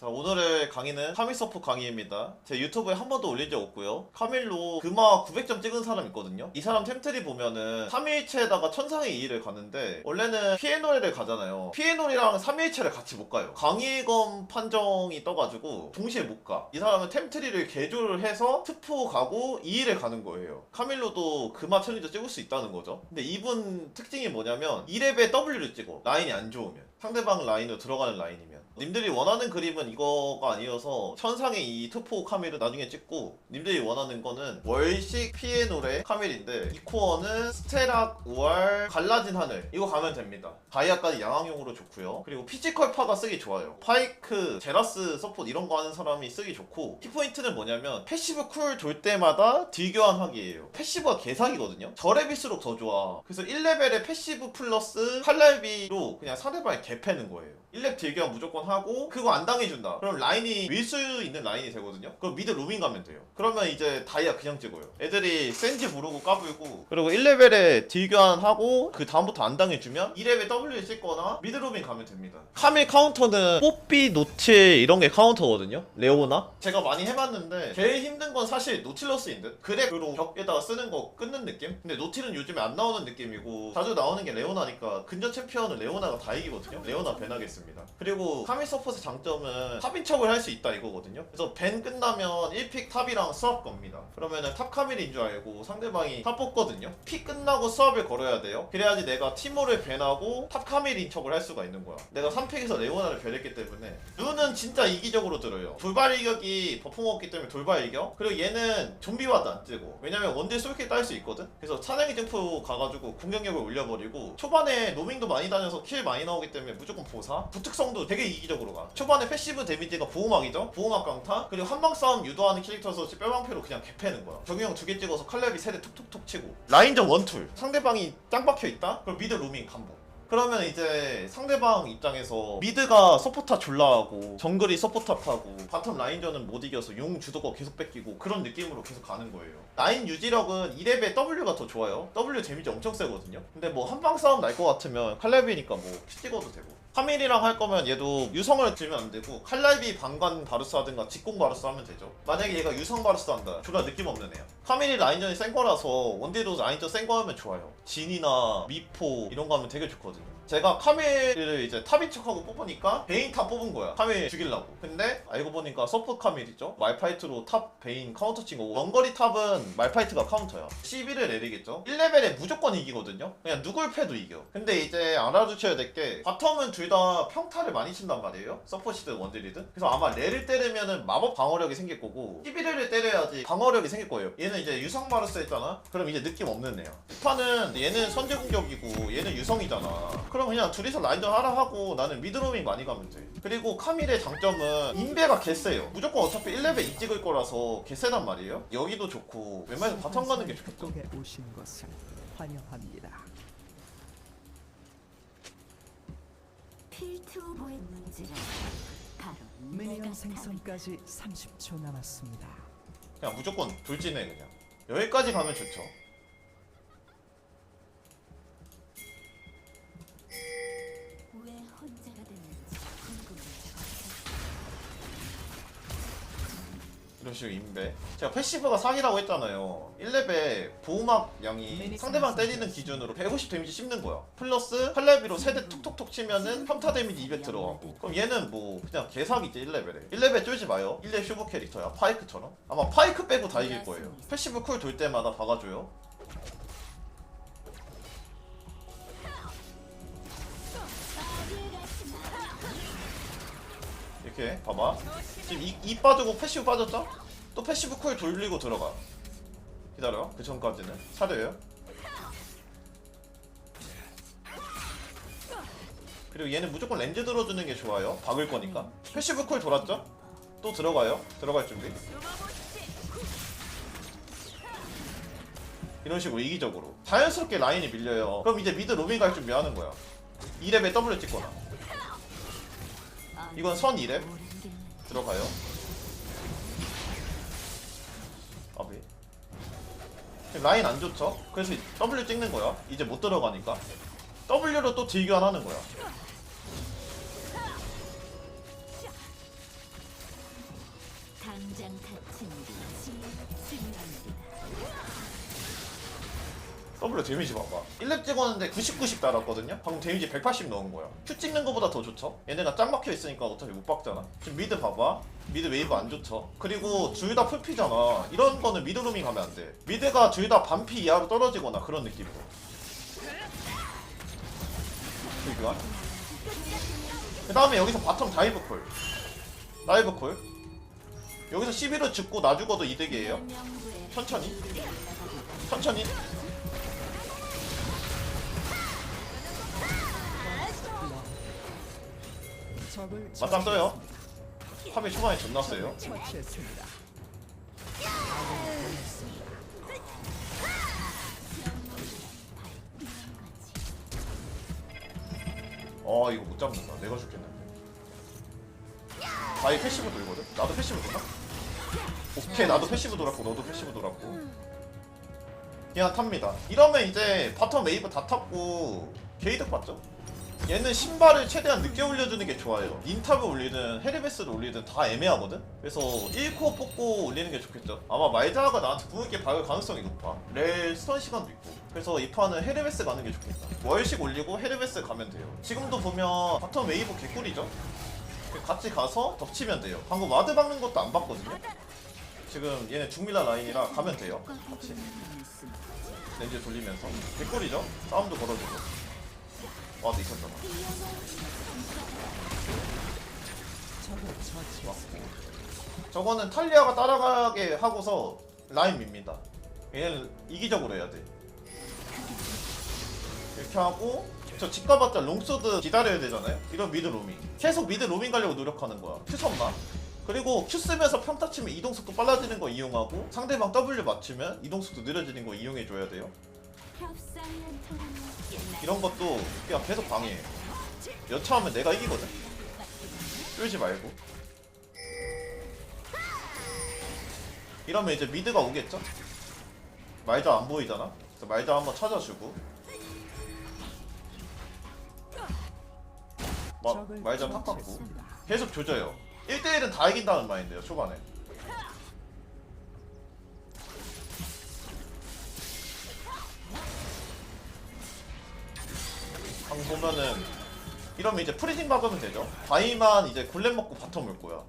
자 오늘의 강의는 카밀 서포 강의입니다. 제 유튜브에 한 번도 올린 적 없고요. 카밀로 금화 900점 찍은 사람 있거든요. 이 사람 템트리 보면은 3일체에다가 천상의 2일을 가는데 원래는 피에놀을 가잖아요. 피에놀이랑 3일체를 같이 못 가요. 강의검 판정이 떠가지고 동시에 못 가. 이 사람은 템트리를 개조를 해서 트포 가고 2일을 가는 거예요. 카밀로도 금화 챌린저 찍을 수 있다는 거죠. 근데 이분 특징이 뭐냐면 2렙에 W를 찍어. 라인이 안 좋으면. 상대방 라인으로 들어가는 라인이면. 님들이 원하는 그림은 이거가 아니어서 천상의 이 투포 카밀을 나중에 찍고 님들이 원하는 거는 월식 피에노레 카밀인데 이 코어는 스테락 우알 갈라진 하늘. 이거 가면 됩니다. 다이아까지 양악용으로 좋고요. 그리고 피지컬 파가 쓰기 좋아요. 파이크 제라스 서포트 이런 거 하는 사람이 쓰기 좋고 키포인트는 뭐냐면 패시브 쿨 돌 때마다 딜교환하기예요. 패시브가 개사기거든요. 저랩일수록 더 좋아. 그래서 1레벨에 패시브 플러스 칼날비로 그냥 상대방에 개패는 거예요. 1렙 딜교환 무조건 하고 그거 안 당해준다. 그럼 라인이 밀 수 있는 라인이 되거든요? 그럼 미드 루밍 가면 돼요. 그러면 이제 다이아 그냥 찍어요. 애들이 센지 모르고 까불고. 그리고 1레벨에 딜교환하고 그 다음부터 안 당해주면 2레벨 W 찍거나 미드 루밍 가면 됩니다. 카밀 카운터는 뽀삐 노틸 이런 게 카운터거든요? 레오나? 제가 많이 해봤는데 제일 힘든 건 사실 노틸러스인 듯. 그랩으로 벽에다가 쓰는 거 끊는 느낌? 근데 노틸은 요즘에 안 나오는 느낌이고 자주 나오는 게 레오나니까 근접 챔피언은 레오나가 다 이기거든요. 레오나 밴 하겠습니다. 그리고 카밀 서폿의 장점은 탑인 척을 할 수 있다 이거거든요. 그래서 밴 끝나면 1픽 탑이랑 수업 겁니다. 그러면은 탑 카밀인 줄 알고 상대방이 탑 뽑거든요. 픽 끝나고 수업을 걸어야 돼요. 그래야지 내가 티모를 밴하고 탑 카밀인 척을 할 수가 있는 거야. 내가 3픽에서 레오나를 밴했기 때문에 눈은 진짜 이기적으로 들어요. 돌발 일격이 버프 먹기 때문에 돌발 일격? 그리고 얘는 좀비와도 안 뜨고. 왜냐면 원딜 솔킬 딸 수 있거든? 그래서 찬양이 점프 가가지고 공격력을 올려버리고 초반에 로밍도 많이 다녀서 킬 많이 나오기 때문에 무조건 보사. 부특성도 되게 이기적으로 가 초반에 패시브 데미지가 보호막이죠? 보호막 강타? 그리고 한방 싸움 유도하는 캐릭터에서 뼈방패로 그냥 개패는 거야. 적용 두개 찍어서 칼렙이 세대 툭툭툭 치고. 라인전 원툴 상대방이 짱 박혀 있다? 그럼 미드 로밍 간보 그러면 이제 상대방 입장에서 미드가 서포터 졸라하고 정글이 서포터 하고 바텀 라인전은 못 이겨서 용 주도가 계속 뺏기고 그런 느낌으로 계속 가는 거예요. 라인 유지력은 2렙에 W가 더 좋아요. W 데미지 엄청 세거든요. 근데 뭐 한방 싸움 날 것 같으면 칼렙이니까 뭐피 찍어도 되고 카밀이랑 할 거면 얘도 유성을 들면 안 되고 칼날비 방관 바루스 하든가 직공 바루스 하면 되죠. 만약에 얘가 유성 바루스 한다. 졸라 느낌 없는 애야. 카밀이 라인전이 센 거라서 원딜도 라인전 센 거 하면 좋아요. 진이나 미포 이런 거 하면 되게 좋거든요 제가 카밀을 이제 탑인 척하고 뽑으니까 베인 탑 뽑은 거야. 카밀 죽이려고. 근데 알고 보니까 서포 카밀이죠. 말파이트로 탑 베인 카운터 친 거고. 원거리 탑은 말파이트가 카운터야. 11을 내리겠죠. 1레벨에 무조건 이기거든요. 그냥 누굴 패도 이겨. 근데 이제 알아두셔야 될 게 바텀은 둘 다 평타를 많이 친단 말이에요. 서포시든 원딜이든. 그래서 아마 레를 때리면은 마법 방어력이 생길 거고 11을 때려야지 방어력이 생길 거예요. 얘는 이제 유성 마르스 했잖아. 그럼 이제 느낌 없는 애야. 스파는 얘는 선제 공격이고 유성이잖아. 그럼 그냥 둘이서 라인전 하라 하고 나는 미드로밍 많이 가면 돼. 그리고 카밀의 장점은 인베가 개세요. 무조건 어차피 1레벨 2 찍을 거라서 개세단 말이에요. 여기도 좋고 웬만해서 바텀 가는 게 좋겠다. 오신 것을 환영합니다. 바로 미니언 생성까지 30초 남았습니다. 그냥 무조건 돌진해 그냥 여기까지 가면 좋죠 식으로 인베 제가 패시브가 사기라고 했잖아요. 1렙에 보호막 양이 상대방 때리는 기준으로 150 데미지 씹는 거야. 플러스 칼레비로 세대 툭툭툭 치면은 평타 데미지 200 들어가고 그럼 얘는 뭐 그냥 개사기지 1레벨에. 1레벨 쫄지 마요. 1렙 슈퍼 캐릭터야. 파이크처럼. 아마 파이크 빼고 다 이길 거예요. 패시브 쿨 돌 때마다 박아줘요 이렇게 봐봐. 지금 이, 이 빠지고 패시브 빠졌죠? 또 패시브 쿨 돌리고 들어가. 기다려 그 전까지는. 차려요. 그리고 얘는 무조건 렌즈 들어주는 게 좋아요. 박을 거니까. 패시브 쿨 돌았죠? 또 들어가요? 들어갈 준비. 이런 식으로 이기적으로. 자연스럽게 라인이 밀려요. 그럼 이제 미드 로밍 갈 준비하는 거야. 2렙에 W 찍거나 이건 선 2렙 들어가요. 아비. 라인 안 좋죠? 그래서 W 찍는 거야. 이제 못 들어가니까. W로 또 딜교환 하는 거야 W 데미지 봐봐. 1렙 찍었는데 90, 90 달았거든요? 방금 데미지 180 넣은 거야. Q 찍는 거보다 더 좋죠? 얘네가 짱 막혀 있으니까 어차피 못 박잖아. 지금 미드 봐봐. 미드 웨이브 안 좋죠? 그리고 둘 다 풀피잖아. 이런 거는 미드 루밍 가면 안돼. 미드가 둘 다 반피 이하로 떨어지거나 그런 느낌으로. 그니까 그 다음에 여기서 바텀 다이브 콜. 다이브 콜. 여기서 11을 죽고 나 죽어도 이득이에요. 천천히. 천천히 맞짱 떠요 팝이 초반에 존나 세요. 어 이거 못 잡는다 내가 죽겠는데 아이 패시브 돌거든? 나도 패시브 돌아? 오케이 나도 패시브 돌았고 너도 패시브 돌았고 그냥 탑니다 이러면 이제 바텀 웨이브 다 탔고 게이득 봤죠? 얘는 신발을 최대한 늦게 올려주는 게 좋아요. 인탑을 올리든 헤르베스를 올리든 다 애매하거든? 그래서 1코어 뽑고 올리는 게 좋겠죠. 아마 말자가 나한테 궁극기 박을 가능성이 높아. 렐 스턴 시간도 있고. 그래서 이 판은 헤르베스 가는 게 좋겠다. 월식 올리고 헤르베스 가면 돼요. 지금도 보면 바텀 웨이브 개꿀이죠? 같이 가서 덮치면 돼요. 방금 와드 박는 것도 안 봤거든요? 지금 얘네 중밀라 라인이라 가면 돼요. 같이. 렌즈 돌리면서. 개꿀이죠? 싸움도 걸어주고 와드 있었잖아 적을 처치했습니다. 저거는 탈리아가 따라가게 하고서 라인 밉니다. 얘는 이기적으로 해야 돼. 이렇게 하고 저 집 가봤자 롱소드 기다려야 되잖아요. 이런 미드 로밍. 계속 미드 로밍 가려고 노력하는 거야. 큐 쳤나? 그리고 큐 쓰면서 평타 치면 이동 속도 빨라지는 거 이용하고 상대방 W 맞추면 이동 속도 느려지는 거 이용해 줘야 돼요. 이런 것도 그냥 계속 방해해. 여차하면 내가 이기거든. 끌지 말고. 이러면 이제 미드가 오겠죠? 말자 안 보이잖아? 그래서 말자 한번 찾아주고. 마, 탁 받고. 처치했습니다. 계속 조져요. 1대1은 다 이긴다는 마인드예요, 초반에. 방 보면은 이러면 이제 프리징 박으면 되죠. 바이만 이제 골렘 먹고 바텀 올 거야.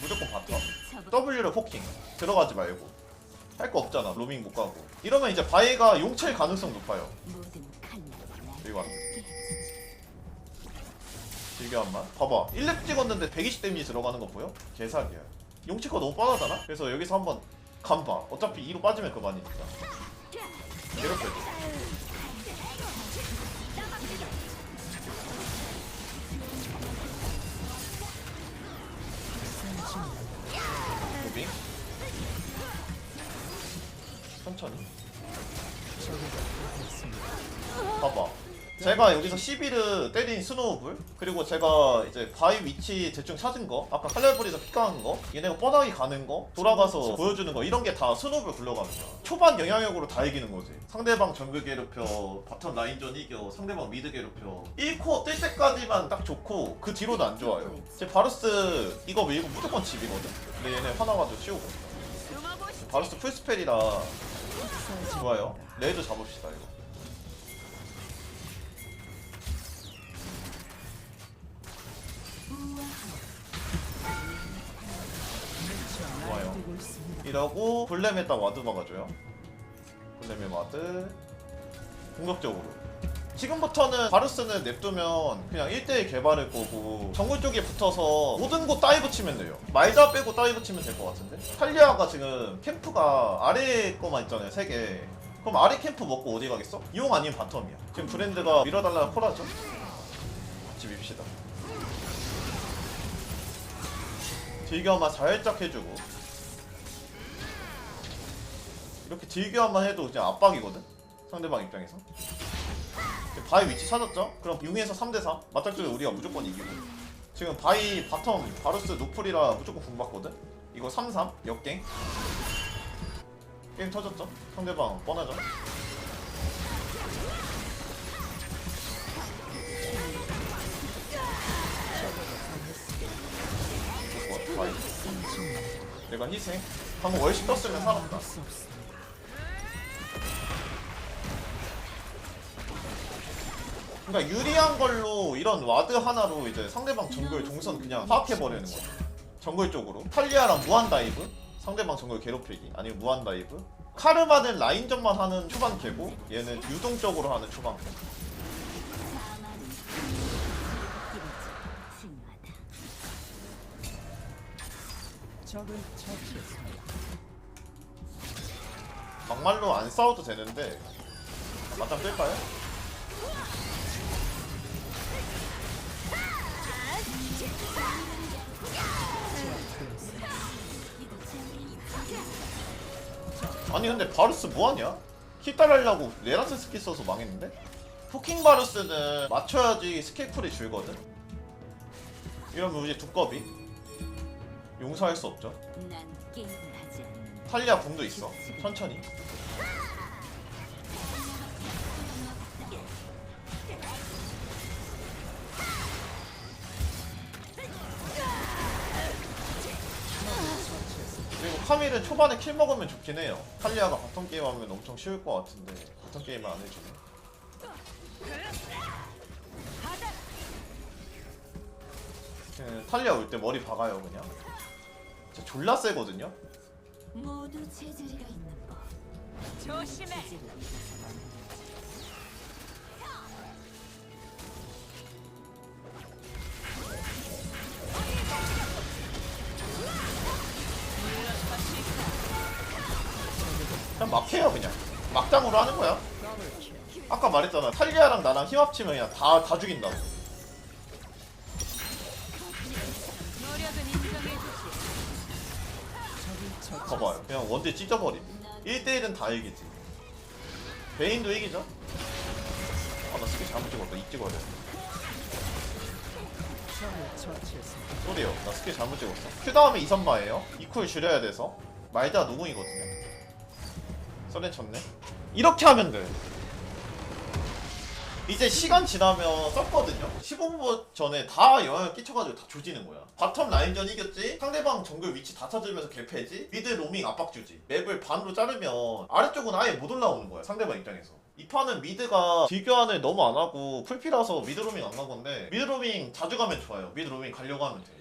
무조건 바텀. W를 포킹. 들어가지 말고. 할 거 없잖아. 로밍 못 가고. 이러면 이제 바이가 용칠 가능성 높아요. 모든 칼날을 여기 왔네. 길게 한 만. 봐봐. 1렙 찍었는데 120 데미지 들어가는 거 보여? 개사기야. 용치가 너무 뻔하잖아? 그래서 여기서 한번 간봐. 어차피 2로 빠지면 그만이니까. 이렇게. 무빙. 천천히. 봐봐. 제가 여기서 11을 때린 스노우볼 그리고 제가 이제 바위 위치 대충 찾은 거 아까 칼날불에서 픽가는 거 얘네가 뻔하게 가는 거 돌아가서 보여주는 거 이런 게 다 스노우볼 굴러가는 거야. 초반 영향력으로 다 이기는 거지. 상대방 정글 괴롭혀 바텀 라인전 이겨 상대방 미드 괴롭혀. 1코어 뜰 때까지만 딱 좋고 그 뒤로는 안 좋아요. 제 바루스 이거 밀고 무조건 집이거든. 근데 얘네 화나가지고 치우고. 바루스 풀스펠이라 좋아요. 레이드 잡읍시다 이거 이러고 블렘에다 와드 막아줘요. 블렘에 와드 공격적으로. 지금부터는 바루스는 냅두면 그냥 1대1 개발할 거고 정글 쪽에 붙어서 모든 곳 다이브 치면 돼요. 말자 빼고 다이브 치면 될 것 같은데? 탈리아가 지금 캠프가 아래 거만 있잖아요, 3개. 그럼 아래 캠프 먹고 어디 가겠어? 이용 아니면 바텀이야. 지금 브랜드가 밀어달라는 콜하죠? 같이 밉시다. 딜교환만 살짝 해주고 이렇게 딜교환만 해도 그냥 압박이거든? 상대방 입장에서 바위 위치 찾았죠? 그럼 6에서 3대4 맞짱쪽에 우리가 무조건 이기고 지금 바위 바텀 바루스 노플이라 무조건 궁받거든? 이거 3-3 역갱 게임 터졌죠? 상대방 뻔하죠? 바위 내가 희생 방금 월십 떴으면 살았다 그러니까 유리한 걸로 이런 와드 하나로 이제 상대방 정글 동선 그냥 파악해버리는 거죠 정글 쪽으로 탈리아랑 무한 다이브 상대방 정글 괴롭히기 아니면 무한 다이브 카르마는 라인전만 하는 초반 캐고 얘는 유동적으로 하는 초반 캐 사망은 길이지 중요하다. 적을 처치했습니다. 막말로 안 싸워도 되는데 맞짱 뜰까요? 아니 근데 바루스 뭐하냐? 킥달하려고 레나스 스킬 써서 망했는데? 포킹 바루스는 맞춰야지 스킬 쿨이 줄거든? 이러면 이제 두꺼비 용서할 수 없죠. 탈리아 궁도 있어 천천히 그리고 카밀은 초반에 킬 먹으면 좋긴 해요. 탈리아가 바텀 게임 하면 엄청 쉬울 것 같은데 바텀 게임을 안 해주네. 그, 탈리아 올 때 머리 박아요 그냥. 진짜 졸라 세거든요? 모두 제자리가 있는 법. 조심해. 그냥 막 해요 그냥. 막장으로 하는 거야. 아까 말했잖아. 탈리아랑 나랑 힘 합치면 그냥 다, 다 죽인다고. 봐봐요 그냥 원딜 찢어버림. 1대1은 다 이기지. 베인도 이기죠? 아나 스킬 잘못 찍었다. 이 찍어야 돼. 소리요. 나 스킬 잘못 찍었어. 큐 다음에 이선마예요. 이쿨 줄여야 돼서. 말자 노궁이거든요 썰렌 쳤네. 이렇게 하면 돼. 이제 시간 지나면 썼거든요. 15분 전에 다 영향을 끼쳐가지고 다 조지는 거야. 바텀 라인전 이겼지? 상대방 정글 위치 다 찾으면서 개패지? 미드 로밍 압박 주지. 맵을 반으로 자르면 아래쪽은 아예 못 올라오는 거야 상대방 입장에서. 이 판은 미드가 딜교환을 너무 안 하고 풀피라서 미드 로밍 안 간 건데 미드 로밍 자주 가면 좋아요. 미드 로밍 가려고 하면 돼